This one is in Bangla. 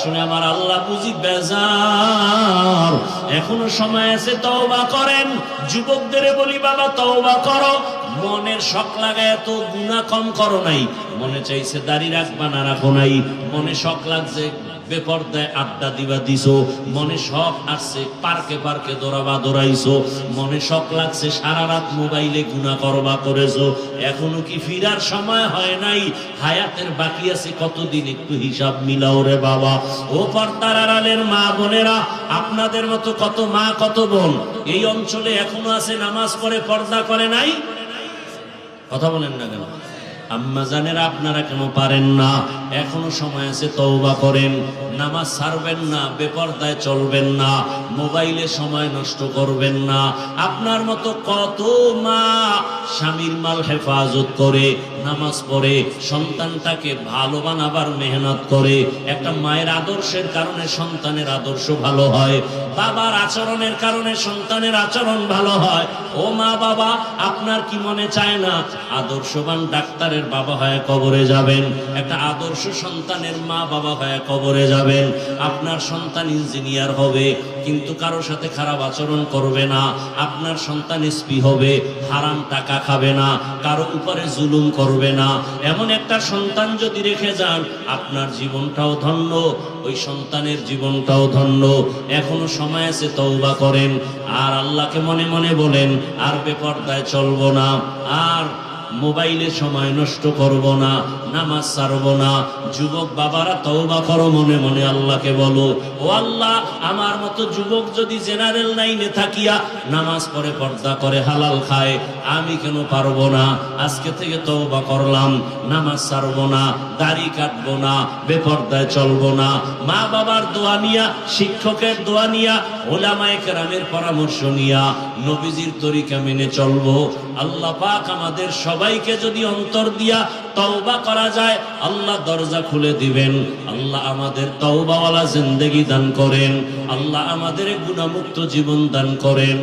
আসলে আমার আল্লাহ বুঝি বেজার। এখনও সময় আছে, তওবা করেন। যুবকদের বলি, বাবা, তওবা করো। মনের শখ লাগায় এত গুণা কম করো নাই। মনে চাইছে, দাড়ি রাখবা না, রাখো নাই। মনে শখ লাগছে বেপর্দায় আড্ডা দিবা দিছো। মনে শখ আসছে, পার্কে পার্কে দৌড়াবা দৌড়াইছো। মনে শখ লাগছে, সারা রাত মোবাইলে গুণা করবা করেছ। এখনও কি ফিরার সময় হয় নাই? হায়াতের বাকি আছে, কতদিন একটু হিসাব মিলাও রে বাবা। ও পর্দার আড়ালের মা বোনেরা, আপনাদের মতো কত মা, কত বোন, এই অঞ্চলে এখনও আছে, নামাজ পড়ে পর্দা করে নাই? কথা বলেন না কেন? আম্মা জানের আপনারা কেন পারেন না? এখনও সময় আছে, তওবা করেন। নামাজ ছাড়বেন না, বেপরদায় চলবেন না, মোবাইলে সময় নষ্ট করবেন না। আপনার মতো কত মা স্বামীর মাল হেফাজত করে নামাজ পড়ে, সন্তানটাকে ভালো বানাবার মেহনত করে, একটা মায়ের আদর্শের কারণে সন্তানের আদর্শ ভালো হয়, বাবার আচরণের কারণে সন্তানের আচরণ ভালো হয়। ও মা বাবা, আপনার কি মনে চায় না? আদর্শবান ডাক্তারের বাবা হয়ে কবরে যাবেন, একটা আদর্শ সন্তানের মা বাবা হয়ে কবরে যাবেন। আপনার সন্তান ইঞ্জিনিয়ার হবে, কিন্তু কারোর সাথে খারাপ আচরণ করবে না। আপনার সন্তান এসপি হবে, হারাম টাকা খাবে না। কারও উপরে জুলুম করবে না। এমন একটা সন্তান যদি রেখে যান, আপনার জীবনটাও ধন্য, ওই সন্তানের জীবনটাও ধন্য। এখনও সময় আছে তৌবা করেন। আর আল্লাহকে মনে মনে বলেন, আর বেপর্দায় চলবো না। আর মোবাইলে সময় নষ্ট করব না, নামাজ ছাড়ব না। যুবক বাবারা তওবা করো মনে মনে আল্লাহকে বলো, ও আল্লাহ, আমার মতো যুবক যদি জেনারেল লাইনে থাকিয়া নামাজ পড়ে পর্দা করে হালাল খায়, আমি কেন পারব না? আজকে থেকে তওবা করলাম, নামাজ ছাড়ব না, দাড়ি কাটব না, বেপর্দায় চলবো না। মা বাবার দোয়া নিয়া, শিক্ষকের দোয়া নিয়া, ওলামায়ে কেরামের পরামর্শ নিয়া নবীজির তরিকা মেনে চলবো। আল্লাহ পাক আমাদের সবাইকে যদি অন্তর দিয়া তওবা করা যায়, আল্লাহ দরজা খুলে দিবেন। আল্লাহ আমাদের তওবাওয়ালা জিন্দেগি দান করেন। আল্লাহ আমাদের গুণামুক্ত জীবন দান করেন।